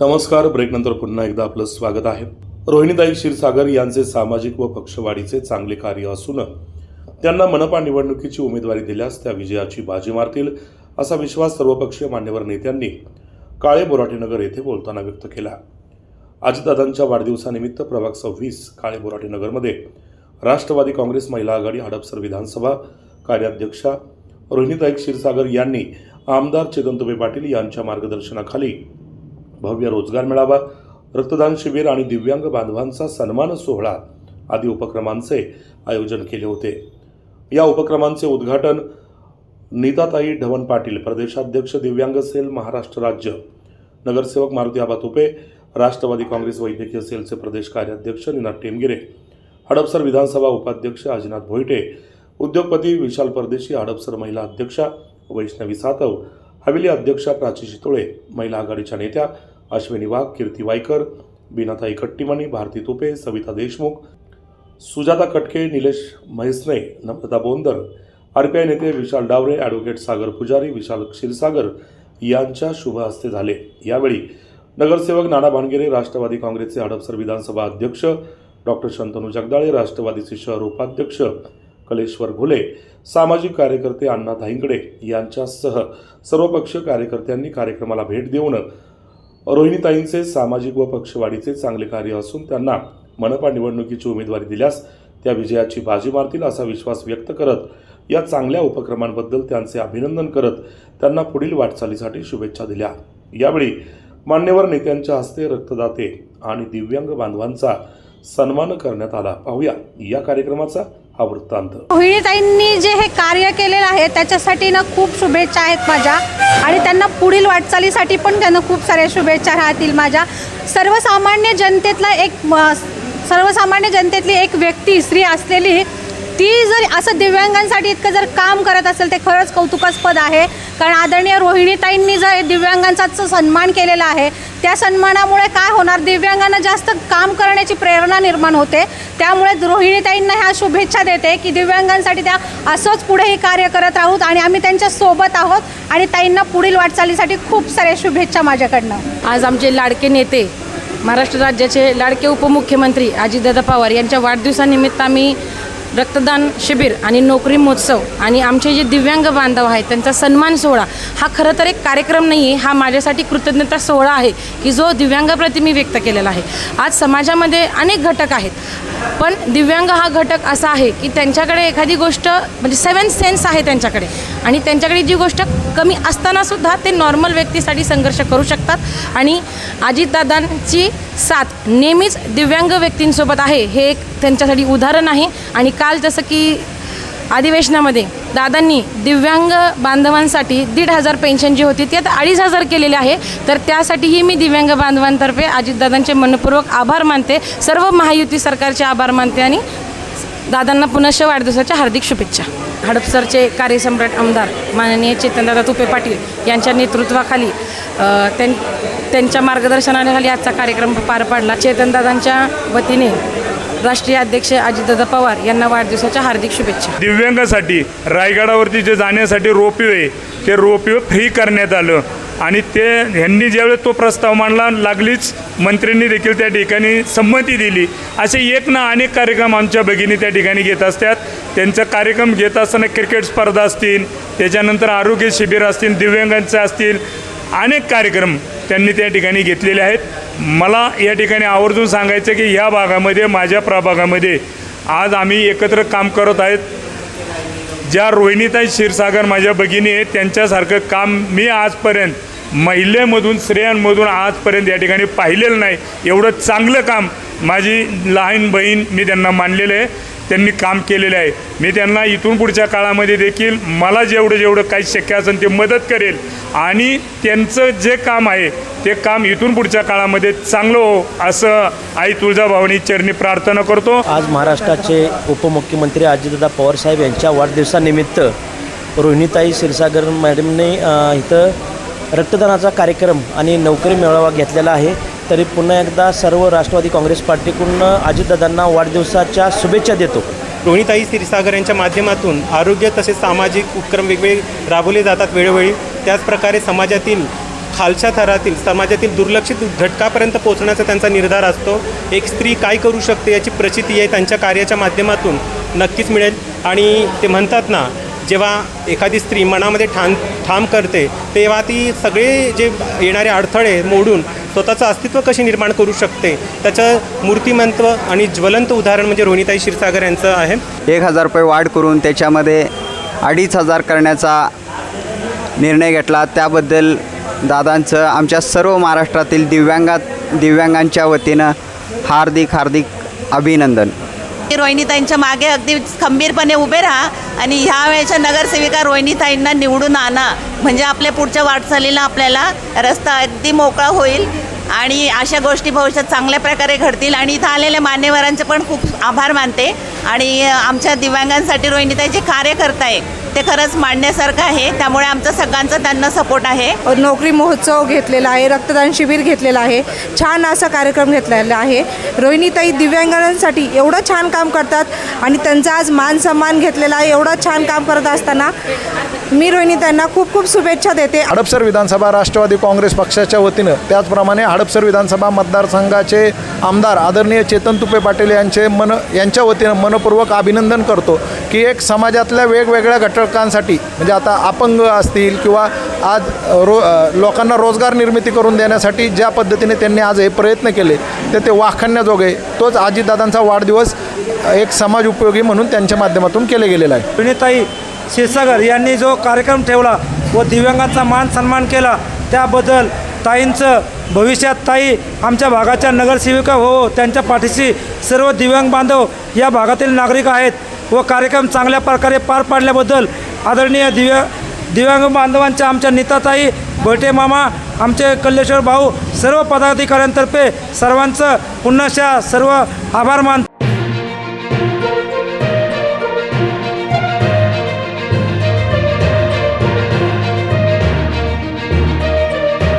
नमस्कार ब्रेकनंतर पुन्हा एकदा आपलं स्वागत आहे. रोहिणीताई क्षीरसागर यांचे सामाजिक व पक्षवाढीचे चांगले कार्य असून त्यांना मनपा निवडणुकीची उमेदवारी दिल्यास त्या विजयाची बाजी मारतील असा विश्वास सर्वपक्षीय मान्यवर नेत्यांनी काळे बोराटेनगर येथे बोलताना व्यक्त केला. अजितदादांच्या वाढदिवसानिमित्त प्रभाग सव्वीस काळे बोराटेनगरमध्ये राष्ट्रवादी काँग्रेस महिला आघाडी हडपसर विधानसभा कार्याध्यक्षा रोहिणीताई क्षीरसागर यांनी आमदार चेतन तुबे पाटील यांच्या मार्गदर्शनाखाली भव्य रोजगार मेळावा रक्तदान शिबिर आणि दिव्यांग बांधवांचा सन्मान सोहळा आदी उपक्रमांचे आयोजन केले होते. या उपक्रमांचे उद्घाटन नीताताई ढवण पाटील प्रदेशाध्यक्ष दिव्यांग सेल महाराष्ट्र राज्य नगरसेवक मारुती आबा तुपे राष्ट्रवादी काँग्रेस वैद्यकीय सेलचे प्रदेश कार्याध्यक्ष निनाद टेमगिरे हडपसर विधानसभा उपाध्यक्ष अजिनाथ भोईटे उद्योगपती विशाल परदेशी हडपसर महिला अध्यक्षा वैष्णवी सातव हवेली अध्यक्षा प्राची शितोळे महिला आघाडीच्या नेत्या अश्विनी वाघ कीर्ती वायकर बिनाताई कट्टीमणी भारती तुपे सविता देशमुख सुजाता कटके निलेश म्हैसने नम्रता बोंदर आरपीआय नेते विशाल डावरे ॲडव्होकेट सागर पुजारी विशाल क्षीरसागर यांच्या शुभ हस्ते झाले. यावेळी नगरसेवक नाना भानगिरे राष्ट्रवादी काँग्रेसचे हडपसर विधानसभा अध्यक्ष डॉक्टर शंतनू जगदाळे राष्ट्रवादीचे शहर उपाध्यक्ष कलेश्वर घुले सामाजिक कार्यकर्ते अण्णा धाईंगडे यांच्यासह सर्वपक्षीय कार्यकर्त्यांनी कार्यक्रमाला भेट देऊन रोहिणीताईंचे सामाजिक व पक्षवाढीचे चांगले कार्य असून त्यांना मनपा निवडणुकीची उमेदवारी दिल्यास त्या विजयाची बाजी मारतील असा विश्वास व्यक्त करत या चांगल्या उपक्रमांबद्दल त्यांचे अभिनंदन करत त्यांना पुढील वाटचालीसाठी शुभेच्छा दिल्या. यावेळी मान्यवर नेत्यांच्या हस्ते रक्तदाते आणि दिव्यांग बांधवांचा सन्मान करण्यात आला. पाहूया या कार्यक्रमाचा हा वृत्तांत. रोहिणीताईंनी जे हे कार्य केलेलं आहे त्याच्यासाठी ना खूप शुभेच्छा आहेत माझ्या. आणि त्यांना पुढील वाटचालीसाठी पण त्यांना खूप साऱ्या शुभेच्छा राहतील माझ्या. सर्वसामान्य जनतेतला एक सर्वसामान्य जनतेतली एक व्यक्ती स्त्री असलेली ती जर असं दिव्यांगांसाठी इतकं जर काम करत असेल ते खरंच कौतुकास्पद आहे. कारण आदरणीय रोहिणीताईंनी जर दिव्यांगांचा जो सन्मान केलेला आहे त्या सन्मानामुळे काय होणार? दिव्यांगांना जास्त काम करण्याची प्रेरणा निर्माण होते. त्यामुळे रोहिणीताईंना ह्या शुभेच्छा देते की दिव्यांगांसाठी त्या असंच पुढेही कार्य करत आहोत आणि आम्ही त्यांच्यासोबत आहोत आणि ताईंना पुढील वाटचालीसाठी खूप साऱ्या शुभेच्छा माझ्याकडनं. आज आमचे लाडके नेते महाराष्ट्र राज्याचे लाडके उपमुख्यमंत्री अजितदादा पवार यांच्या वाढदिवसानिमित्त आम्ही रक्तदान शिबिर आणि नोकरी महोत्सव आणि आमचे जे दिव्यांग बांधव आहेत त्यांचा सन्मान सोहळा हा खरं तर एक कार्यक्रम नाही आहे हा माझ्यासाठी कृतज्ञता सोहळा आहे की जो दिव्यांगाप्रती मी व्यक्त केलेला आहे. आज समाजामध्ये अनेक घटक आहेत पण दिव्यांग हा घटक असा आहे की त्यांच्याकडे एखादी गोष्ट म्हणजे सेवन सेन्स आहे त्यांच्याकडे आणि त्यांच्याकडे जी गोष्ट कमी असतानासुद्धा ते नॉर्मल व्यक्तीसाठी संघर्ष करू शकतात आणि अजितदादांची साथ नेहमीच दिव्यांग व्यक्तींसोबत आहे हे एक त्यांच्यासाठी उदाहरण आहे आणि काल जसं की अधिवेशनामध्ये दादांनी दिव्यांग बांधवांसाठी दीड हजार पेन्शन जी होती ती आता अडीच हजार केलेली आहे. तर त्यासाठीही मी दिव्यांग बांधवांतर्फे अजितदादांचे मनपूर्वक आभार मानते. सर्व महायुती सरकारचे आभार मानते आणि दादांना पुनश्च वाढदिवसाच्या हार्दिक शुभेच्छा. हडपसरचे कार्यसम्राट आमदार माननीय चेतनदादा तुपे पाटील यांच्या नेतृत्वाखाली त्यां त्यांच्या मार्गदर्शनाखाली आजचा कार्यक्रम पार पाडला. चेतनदादांच्या वतीने राष्ट्रीय अध्यक्ष अजितदादा पवार यांना वाढदिवसाच्या हार्दिक शुभेच्छा. दिव्यांगासाठी रायगडावरती जे जाण्यासाठी रोपवे ते रोपवे फ्री करण्यात आलं. आणि ते ह्यांनी ज्यावेळेस तो प्रस्ताव मांडला लागलीच मंत्र्यांनी देखील त्या ठिकाणी संमती दिली. असे एक ना अनेक कार्यक्रम आमच्या भगिनी त्या ठिकाणी घेत असतात. त्यांचा कार्यक्रम घेत असताना क्रिकेट स्पर्धा असतील त्याच्यानंतर आरोग्य शिबिर असतील दिव्यांगांचे असतील अनेक कार्यक्रम त्यांनी त्या ठिकाणी घेतलेले आहेत. मला या ठिकाणी आवर्जून सांगायचं की ह्या भागामध्ये माझ्या प्रभागामध्ये आज आम्ही एकत्र काम करत आहेत. ज्या रोहिणीताई क्षीरसागर माझ्या भगिनी आहेत त्यांच्यासारखं काम मी आजपर्यंत महिलेमधून स्त्रियांमधून आजपर्यंत या ठिकाणी पाहिलेलं नाही. एवढं चांगलं काम माझी लहान बहीण मी त्यांना मानलेलं आहे. त्यांनी काम केलेलं आहे. मी त्यांना इथून पुढच्या काळामध्ये देखील मला जेवढं जेवढं काही शक्य असेल ते मदत करेल. आणि त्यांचं जे काम आहे ते काम इथून पुढच्या काळामध्ये चांगलं हो असं आई तुळजाभवानी चरणी प्रार्थना करतो. आज महाराष्ट्राचे उपमुख्यमंत्री अजितदादा पवारसाहेब यांच्या वाढदिवसानिमित्त रोहिणीताई क्षीरसागर मॅडमने इथं रक्तदानाचा कार्यक्रम आणि नोकरी मेळावा घेतलेला आहे. तरी पुन्हा एकदा सर्व राष्ट्रवादी काँग्रेस पार्टीकडून अजितदादांना वाढदिवसाच्या शुभेच्छा देतो. रोहिताई क्षीरसागर यांच्या माध्यमातून आरोग्य तसेच सामाजिक उपक्रम वेगवेगळे राबवले जातात वेळोवेळी. त्याचप्रकारे समाजातील खालच्या थरातील समाजातील दुर्लक्षित घटकापर्यंत पोहोचण्याचा त्यांचा निर्धार असतो. एक स्त्री काय करू शकते याची प्रचिती आहे त्यांच्या कार्याच्या माध्यमातून नक्कीच मिळेल. आणि ते म्हणतात ना जेव्हा एखादी स्त्री मनामध्ये ठाम ठाम करते तेव्हा ती सगळे जे येणारे अडथळे मोडून स्वतःचं अस्तित्व कसे निर्माण करू शकते? त्याचं मूर्तिमंत्व आणि ज्वलंत उदाहरण म्हणजे रोहिणीताई क्षीरसागर यांचं आहे. एक हजार रुपये वाढ करून त्याच्यामध्ये अडीच हजार करण्याचा निर्णय घेतला. त्याबद्दल दादांचं आमच्या सर्व महाराष्ट्रातील दिव्यांगात दिव्यांगांच्या वतीनं हार्दिक हार्दिक अभिनंदन. रोहिणीताईंच्या मागे अगदी खंबीरपणे उभे राहा आणि ह्या वेळेच्या नगरसेविका रोहिणीताईंना निवडून आणा. म्हणजे आपल्या पुढच्या वाटचालीला आपल्याला रस्ता अगदी मोकळा होईल आणि अशा गोष्टी भविष्यात चांगल्या प्रकारे घडतील. आणि इथं आलेल्या मान्यवरांचे पण खूप आभार मानते. आणि आमच्या दिव्यांगांसाठी रोहिणीताई जे कार्य करताय ते खरंच मांडण्यासारखं आहे. त्यामुळे आमचा सगळ्यांचा त्यांना सपोर्ट आहे. नोकरी महोत्सव घेतलेला आहे रक्तदान शिबिर घेतलेलं आहे. छान असा कार्यक्रम घेतलेला आहे. रोहिणीताई दिव्यांगांसाठी एवढं छान काम करतात आणि त्यांचा आज मान सन्मान घेतलेला आहे. एवढं छान काम करत असताना मी रोहिणीताईंना खूप खूप शुभेच्छा देते. हडपसर विधानसभा राष्ट्रवादी काँग्रेस पक्षाच्या वतीनं त्याचप्रमाणे हडपसर विधानसभा मतदारसंघाचे आमदार आदरणीय चेतन तुपे पाटील यांचे मन यांच्या वतीनं मनपूर्वक अभिनंदन करतो. की एक समाजातल्या वेगवेगळ्या घटकांसाठी म्हणजे आता अपंग असतील किंवा आज रो लोकांना रोजगार निर्मिती करून देण्यासाठी ज्या पद्धतीने त्यांनी आज हे प्रयत्न केले तर ते वाखण्याजोगे तोच आजीदादांचा वाढदिवस एक समाज उपयोगी म्हणून त्यांच्या माध्यमातून केले गेलेला आहे. विनीताई क्षीरसागर यांनी जो कार्यक्रम ठेवला व दिव्यांगांचा मान सन्मान केला त्याबद्दल ताईंचं भविष्यात ताई आमच्या भागाच्या नगरसेविका हो त्यांच्या पाठीशी सर्व दिव्यांग बांधव या भागातील नागरिक आहेत. व कार्यक्रम चांगल्या प्रकारे पार पाडल्याबद्दल आदरणीय दिव्या दिव्यांग बांधवांच्या आमच्या नेताताई भटे मामा आमचे कल्लेश्वर भाऊ सर्व पदाधिकाऱ्यांतर्फे सर्वांचं पुन्हा सर्व आभार मानतो.